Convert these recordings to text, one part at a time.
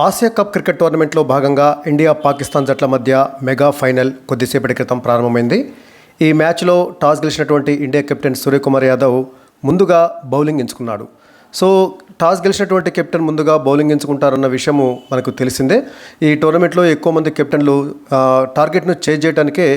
Asia cup cricket టోర్నమెంట్లో భాగంగా India Pakistan జట్ల మధ్య మెగా ఫైనల్ కొద్దిసేపటి క్రితం ప్రారంభమైంది. ఈ మ్యాచ్లో టాస్ గెలిచినటువంటి ఇండియా కెప్టెన్ సూర్యకుమార్ యాదవ్ ముందుగా బౌలింగ్ ఎంచుకున్నాడు. సో టాస్ గెలిచినటువంటి కెప్టెన్ ముందుగా బౌలింగ్ ఎంచుకుంటారన్న విషయము మనకు తెలిసిందే. ఈ టోర్నమెంట్లో ఎక్కువ మంది కెప్టెన్లు టార్గెట్ను చేజ్ చేయడానికే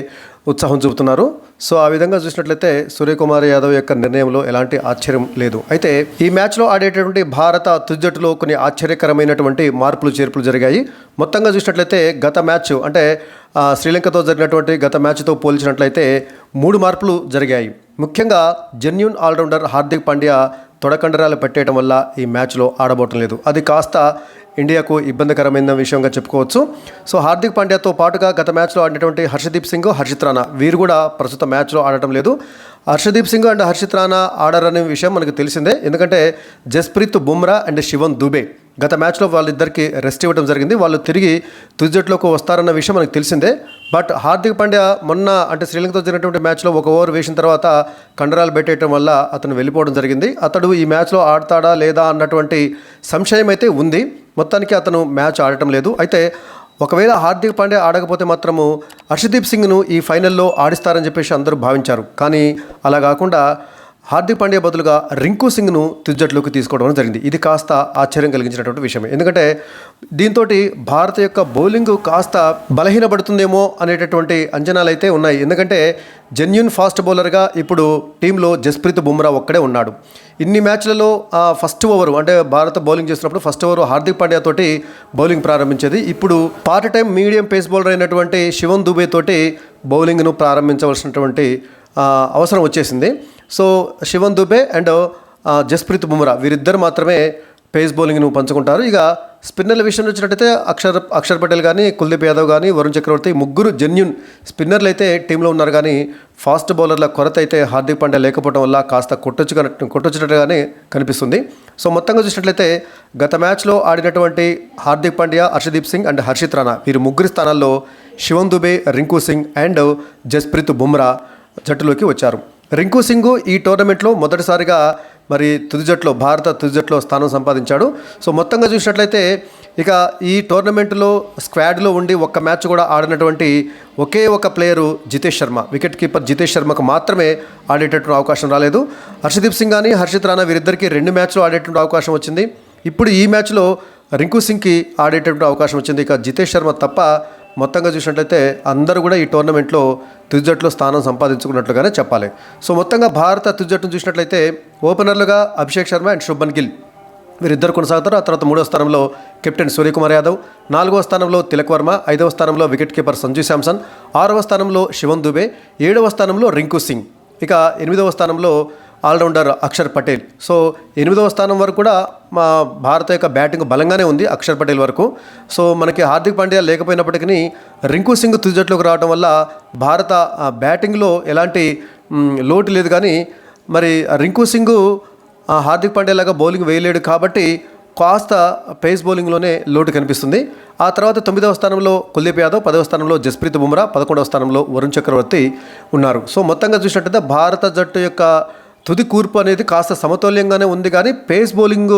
ఉత్సాహం చూపుతున్నారు. సో ఆ విధంగా చూసినట్లయితే సూర్యకుమార్ యాదవ్ యొక్క నిర్ణయంలో ఎలాంటి ఆశ్చర్యం లేదు. అయితే ఈ మ్యాచ్లో ఆడేటటువంటి భారత తుది జట్టులో కొన్ని ఆశ్చర్యకరమైనటువంటి మార్పులు చేర్పులు జరిగాయి. మొత్తంగా చూసినట్లయితే గత మ్యాచ్ అంటే శ్రీలంకతో జరిగినటువంటి గత మ్యాచ్తో పోల్చినట్లయితే మూడు మార్పులు జరిగాయి. ముఖ్యంగా జెన్యున్ ఆల్రౌండర్ హార్దిక్ పాండ్యా తొడకండరాలు పెట్టేయడం వల్ల ఈ మ్యాచ్లో ఆడబోవటం లేదు. అది కాస్త ఇండియాకు ఇబ్బందికరమైన విషయంగా చెప్పుకోవచ్చు. సో హార్దిక్ పాండ్యాతో పాటుగా గత మ్యాచ్లో ఆడినటువంటి హర్షదీప్ సింగ్ హర్షిత్ రాణా వీరు కూడా ప్రస్తుత మ్యాచ్లో ఆడటం లేదు. హర్షదీప్ సింగ్ అండ్ హర్షిత్ రాణా ఆడరనే విషయం మనకు తెలిసిందే. ఎందుకంటే జస్ప్రీత్ బుమ్రా అండ్ శివన్ దుబే గత మ్యాచ్లో వాళ్ళిద్దరికి రెస్ట్ ఇవ్వడం జరిగింది. వాళ్ళు తిరిగి తుది జట్టులోకి వస్తారన్న విషయం మనకు తెలిసిందే. బట్ హార్దిక్ పాండ్యా మొన్న అంటే శ్రీలంకతో జరిగినటువంటి మ్యాచ్లో ఒక ఓవర్ వేసిన తర్వాత కండరాలు పెట్టేయటం వల్ల అతను వెళ్ళిపోవడం జరిగింది. అతడు ఈ మ్యాచ్లో ఆడతాడా లేదా అన్నటువంటి సంశయం అయితే ఉంది. మొత్తానికి అతను మ్యాచ్ ఆడటం లేదు. అయితే ఒకవేళ హార్దిక్ పాండ్యా ఆడకపోతే మాత్రము హర్షదీప్ సింగ్ను ఈ ఫైనల్లో ఆడిస్తారని చెప్పేసి అందరూ భావించారు. కానీ అలా కాకుండా హార్దిక్ పాండ్యా బదులుగా రింకు సింగ్ను తుజ్జట్లోకి తీసుకోవడం జరిగింది. ఇది కాస్త ఆశ్చర్యం కలిగించినటువంటి విషయమే. ఎందుకంటే దీంతో భారత యొక్క బౌలింగ్ కాస్త బలహీనపడుతుందేమో అనేటటువంటి అంచనాలు అయితే ఉన్నాయి. ఎందుకంటే జెన్యున్ ఫాస్ట్ బౌలర్గా ఇప్పుడు టీంలో జస్ప్రీత్ బుమ్రా ఒక్కడే ఉన్నాడు. ఇన్ని మ్యాచ్లలో ఆ ఫస్ట్ ఓవర్ అంటే భారత బౌలింగ్ చేసినప్పుడు ఫస్ట్ ఓవర్ హార్దిక్ పాండ్యా తోటి బౌలింగ్ ప్రారంభించేది. ఇప్పుడు part time medium pace bowler అయినటువంటి శివన్ దుబే తోటి బౌలింగ్ను ప్రారంభించవలసినటువంటి అవసరం వచ్చేసింది. సో శివన్ దుబే అండ్ జస్ప్రీత్ బుమ్రా వీరిద్దరు మాత్రమే పేస్ బౌలింగ్ను పంచుకుంటారు. ఇక స్పిన్నర్ల విషయం వచ్చినట్టయితే అక్షర్ అక్షర్ పటేల్ కానీ కుల్దీప్ యాదవ్ కానీ వరుణ్ చక్రవర్తి ముగ్గురు జెన్యున్ స్పిన్నర్లు అయితే టీంలో ఉన్నారు. కానీ ఫాస్ట్ బౌలర్ల కొరత అయితే హార్దిక్ పాండ్యా లేకపోవడం వల్ల కాస్త కొట్టొచ్చుగా కొట్టొచ్చినట్టుగానే కనిపిస్తుంది. సో మొత్తంగా చూసినట్లయితే గత మ్యాచ్లో ఆడినటువంటి హార్దిక్ పాండ్యా హర్షదీప్ సింగ్ అండ్ హర్షిత్ రాణా వీరు ముగ్గురి స్థానాల్లో శివన్ దుబే రింకు సింగ్ అండ్ జస్ప్రీత్ బుమ్రా జట్టులోకి వచ్చారు. రింకు సింగ్ ఈ టోర్నమెంట్లో మొదటిసారిగా మరి తుది జట్లో భారత తుది జట్లో స్థానం సంపాదించాడు. సో మొత్తంగా చూసినట్లయితే ఇక ఈ టోర్నమెంట్లో స్క్వాడ్లో ఉండి ఒక్క మ్యాచ్ కూడా ఆడినటువంటి ఒకే ఒక player Jitesh Sharma. Wicket keeper Jitesh శర్మకు మాత్రమే ఆడేటటువంటి అవకాశం రాలేదు. హర్షదీప్ సింగ్ కానీ హర్షిత్ రాణా వీరిద్దరికీ రెండు మ్యాచ్లు ఆడేటువంటి అవకాశం వచ్చింది. ఇప్పుడు ఈ మ్యాచ్లో రింకు సింగ్కి ఆడేటటువంటి అవకాశం వచ్చింది. ఇక జితేష్ శర్మ తప్ప మొత్తంగా చూసినట్లయితే అందరూ కూడా ఈ టోర్నమెంట్లో తుది జట్టులో స్థానం సంపాదించుకున్నట్లుగానే చెప్పాలి. సో మొత్తంగా భారత తుది జట్టును చూసినట్లయితే ఓపెనర్లుగా అభిషేక్ శర్మ అండ్ శుభన్ గిల్ వీరిద్దరు కొనసాగుతారు. ఆ తర్వాత మూడవ స్థానంలో కెప్టెన్ సూర్యకుమార్ యాదవ్ నాలుగో స్థానంలో తిలక్ వర్మ ఐదవ స్థానంలో వికెట్ కీపర్ సంజు శాంసన్ ఆరవ స్థానంలో శివన్ దుబే ఏడవ స్థానంలో రింకు సింగ్. ఇక ఎనిమిదవ స్థానంలో ఆల్రౌండర్ అక్షర్ పటేల్. సో ఎనిమిదవ స్థానం వరకు కూడా మా భారత యొక్క బ్యాటింగ్ బలంగానే ఉంది అక్షర్ పటేల్ వరకు. సో మనకి హార్దిక్ పాండ్యా లేకపోయినప్పటికీ రింకు సింగ్ తుది జట్టులోకి రావడం వల్ల భారత ఆ, బ్యాటింగ్లో ఎలాంటి లోటు లేదు కానీ మరి రింకు సింగ్ హార్దిక్ పాండ్యాలాగా బౌలింగ్ వేయలేడు కాబట్టి కాస్త పేస్ బౌలింగ్లోనే లోటు కనిపిస్తుంది. ఆ తర్వాత తొమ్మిదవ స్థానంలో కుల్దీప్ యాదవ్ పదవ స్థానంలో జస్ప్రీత్ బుమ్రా పదకొండవ స్థానంలో వరుణ్ చక్రవర్తి ఉన్నారు. సో మొత్తంగా చూసినట్టయితే భారత జట్టు యొక్క తుది కూర్పు అనేది కాస్త సమతుల్యంగానే ఉంది కానీ పేస్ బౌలింగ్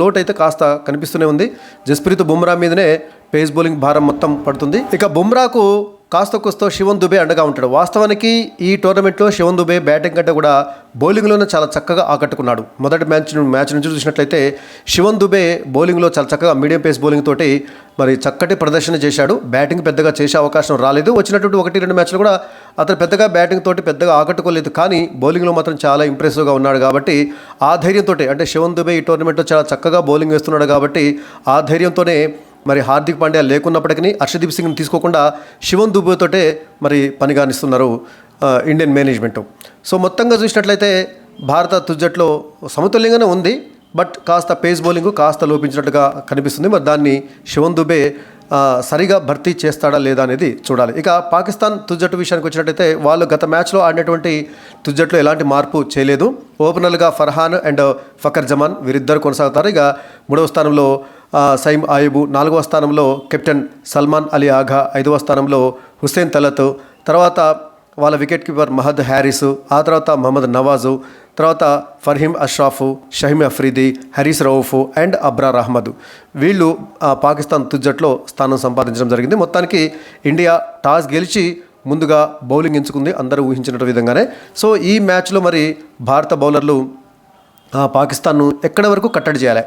లోట్ అయితే కాస్త కనిపిస్తూనే ఉంది. జస్ప్రీత్ బుమ్రా మీదనే పేస్ బౌలింగ్ భారం మొత్తం పడుతుంది. ఇక బుమ్రాకు కాస్త కుస్తో శివన్ దుబే అండగా ఉంటాడు. వాస్తవానికి ఈ టోర్నమెంట్లో శివన్ దుబే బ్యాటింగ్ కంటే కూడా బౌలింగ్లోనే చాలా చక్కగా ఆకట్టుకున్నాడు. మొదటి మ్యాచ్ మ్యాచ్ నుంచి చూసినట్లయితే శివన్ దుబే బౌలింగ్లో చాలా చక్కగా మీడియం పేస్ బౌలింగ్ తోటి మరి చక్కటి ప్రదర్శన చేశాడు. బ్యాటింగ్ పెద్దగా చేసే అవకాశం రాలేదు. వచ్చినటువంటి ఒకటి రెండు మ్యాచ్లు కూడా అతను పెద్దగా బ్యాటింగ్ తోటి పెద్దగా ఆకట్టుకోలేదు. కానీ బౌలింగ్లో మాత్రం చాలా ఇంప్రెసివ్గా ఉన్నాడు కాబట్టి ఆ ధైర్యంతో అంటే శివన్ దుబే ఈ టోర్నమెంట్లో చాలా చక్కగా బౌలింగ్ వేస్తున్నాడు కాబట్టి ఆ ధైర్యంతోనే మరి హార్దిక్ పాండ్యా లేకున్నప్పటికీ అర్షదీప్ సింగ్ని తీసుకోకుండా శివన్ దుబేతోటే మరి పని కానిస్తున్నారు ఇండియన్ మేనేజ్మెంట్. సో మొత్తంగా చూసినట్లయితే భారత తుజ్జట్లో సమతుల్యంగానే ఉంది బట్ కాస్త పేస్ బౌలింగ్ కాస్త లోపించినట్టుగా కనిపిస్తుంది. మరి దాన్ని శివన్ దుబే సరిగా భర్తీ చేస్తాడా లేదా అనేది చూడాలి. ఇక పాకిస్తాన్ తుజ్జట్టు విషయానికి వచ్చినట్టయితే వాళ్ళు గత మ్యాచ్లో ఆడినటువంటి తుజ్జట్లో ఎలాంటి మార్పు చేయలేదు. ఓపెనర్లుగా ఫర్హాన్ అండ్ ఫకర్ జమాన్ వీరిద్దరు కొనసాగుతారు. ఇక మూడవ స్థానంలో సైమ్ ఆయుబు నాలుగవ స్థానంలో కెప్టెన్ సల్మాన్ అలీ ఆఘా ఐదవ స్థానంలో హుస్సేన్ తలత్ తర్వాత వాళ్ళ వికెట్ కీపర్ మహద్ హ్యారిస్ ఆ తర్వాత మహమ్మద్ నవాజు తర్వాత ఫర్హీమ్ అష్రాఫ్ షహీమ్ అఫ్రీది హరీస్ రౌఫ్ అండ్ అబ్రార్ అహ్మద్. వీళ్ళు పాకిస్తాన్ తుజ్జట్లో స్థానం సంపాదించడం జరిగింది. మొత్తానికి ఇండియా టాస్ గెలిచి ముందుగా బౌలింగ్ ఎంచుకుంది అందరూ ఊహించినట్టు విధంగానే. సో ఈ మ్యాచ్లో మరి భారత బౌలర్లు పాకిస్తాన్ను ఎక్కడి వరకు కట్టడి చేయాలి?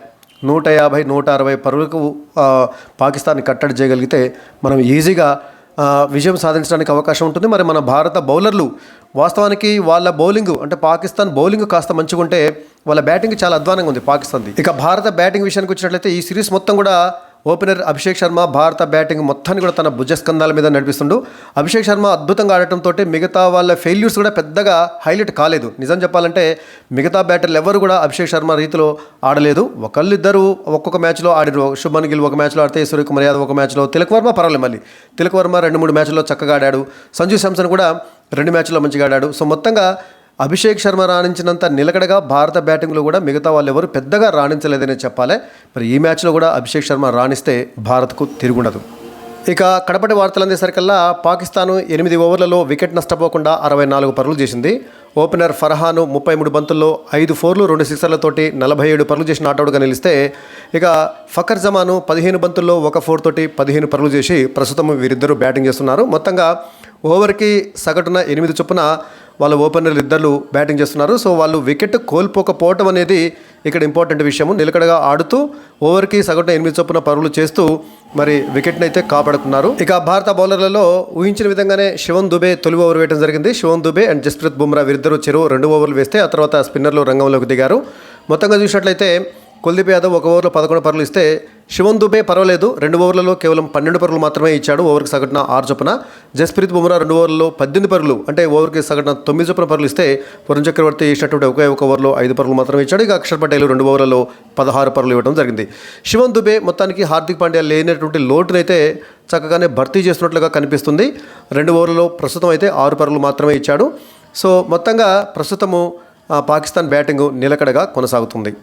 నూట యాభై నూట అరవై పరుగులకు పాకిస్తాన్ పాకిస్తాన్ని కట్టడి చేయగలిగితే మనం ఈజీగా విజయం సాధించడానికి అవకాశం ఉంటుంది. మరి మన భారత బౌలర్లు వాస్తవానికి వాళ్ళ బౌలింగ్ అంటే పాకిస్తాన్ బౌలింగ్ కాస్త మంచిగా ఉంటే వాళ్ళ బ్యాటింగ్ చాలా అధ్వానంగా ఉంది పాకిస్తాన్ది. ఇక భారత బ్యాటింగ్ విషయానికి వచ్చినట్లయితే ఈ సిరీస్ మొత్తం కూడా ఓపెనర్ అభిషేక్ శర్మ భారత బ్యాటింగ్ మొత్తాన్ని కూడా తన భుజస్కంధాల మీద నడిపిస్తుండు. అభిషేక్ శర్మ అద్భుతంగా ఆడటంతో మిగతా వాళ్ళ ఫెయిల్యూర్స్ కూడా పెద్దగా హైలైట్ కాలేదు. నిజం చెప్పాలంటే మిగతా బ్యాటర్లు ఎవరు కూడా అభిషేక్ శర్మ రీతిలో ఆడలేదు. ఒకళ్ళిద్దరు ఒక్కొక్క మ్యాచ్లో ఆడిరు శుభన్ గిల్ ఒక మ్యాచ్లో ఆడితే సూర్యకుమార్ యాదవ్ ఒక మ్యాచ్లో తిలక్ వర్మ పర్వాలేదు మళ్ళీ. తిలక్ వర్మ రెండు మూడు మ్యాచ్లో చక్కగా ఆడాడు. సంజు శాంసన్ కూడా రెండు మ్యాచ్లో మంచిగా ఆడాడు. సో మొత్తంగా అభిషేక్ శర్మ రాణించినంత నిలకడగా భారత బ్యాటింగ్లో కూడా మిగతా వాళ్ళు ఎవరు పెద్దగా రాణించలేదనే చెప్పాలి. మరి ఈ మ్యాచ్లో కూడా అభిషేక్ శర్మ రాణిస్తే భారత్కు తిరుగుండదు. ఇక కడపటి వార్తలు అందేసరికల్లా పాకిస్తాన్ ఎనిమిది ఓవర్లలో వికెట్ నష్టపోకుండా అరవై నాలుగు పరులు చేసింది. ఓపెనర్ ఫర్హాను ముప్పై మూడు బంతుల్లో ఐదు ఫోర్లు రెండు సిక్సర్లతోటి నలభై ఏడు పరులు చేసి నాటౌట్గా నిలిస్తే ఇక ఫకర్ జమాను పదిహేను బంతుల్లో ఒక ఫోర్ తోటి పదిహేను పరులు చేసి ప్రస్తుతం వీరిద్దరూ బ్యాటింగ్ చేస్తున్నారు. మొత్తంగా ఓవర్కి సగటున ఎనిమిది చొప్పున వాళ్ళ ఓపెనర్లు ఇద్దరు బ్యాటింగ్ చేస్తున్నారు. సో వాళ్ళు వికెట్ కోల్పోకపోవటం అనేది ఇక్కడ ఇంపార్టెంట్ విషయము. నిలకడగా ఆడుతూ ఓవర్కి సగటున ఎనిమిది చొప్పున పరుగులు చేస్తూ మరి వికెట్ని అయితే కాపాడుకున్నారు. ఇక భారత బౌలర్లలో ఊహించిన విధంగానే శివన్ దుబే తొలి ఓవర్ వేయడం జరిగింది. శివన్ దుబే అండ్ జస్ప్రీత్ బుమ్రా వీరిద్దరూ చెరువు రెండు ఓవర్లు వేస్తే ఆ తర్వాత స్పిన్నర్లు రంగంలోకి దిగారు. మొత్తంగా చూసినట్లయితే కుల్దీప్ యాదవ్ ఒక ఓవర్లో పదకొండు పరుగులు ఇస్తే శివన్ దుబే పర్వాలేదు. రెండు ఓవర్లలో కేవలం పన్నెండు పరుగులు మాత్రమే ఇచ్చాడు ఓవర్కి సగటున ఆరు చొప్పున. జస్ప్రీత్ బుమ్రా రెండు ఓవర్లలో పద్దెనిమిది పరుగులు అంటే ఓవర్కి సగటున తొమ్మిది చొప్పున పరుగులు ఇస్తే వరుణ్ చక్రవర్తి ఇచ్చినటువంటి ఒకే ఒక ఓవర్లో ఐదు పరుగులు మాత్రమే ఇచ్చాడు. ఇక అక్షర్ పటేల్ రెండు ఓవర్లలో పదహారు పరుగులు ఇవ్వడం జరిగింది. శివన్ దుబే మొత్తానికి హార్దిక్ పాండ్యా లేనటువంటి లోటునైతే చక్కగానే భర్తీ చేస్తున్నట్లుగా కనిపిస్తుంది. రెండు ఓవర్లలో ప్రస్తుతం అయితే ఆరు పరుగులు మాత్రమే ఇచ్చాడు. సో మొత్తంగా ప్రస్తుతము పాకిస్తాన్ బ్యాటింగ్ నిలకడగా కొనసాగుతుంది.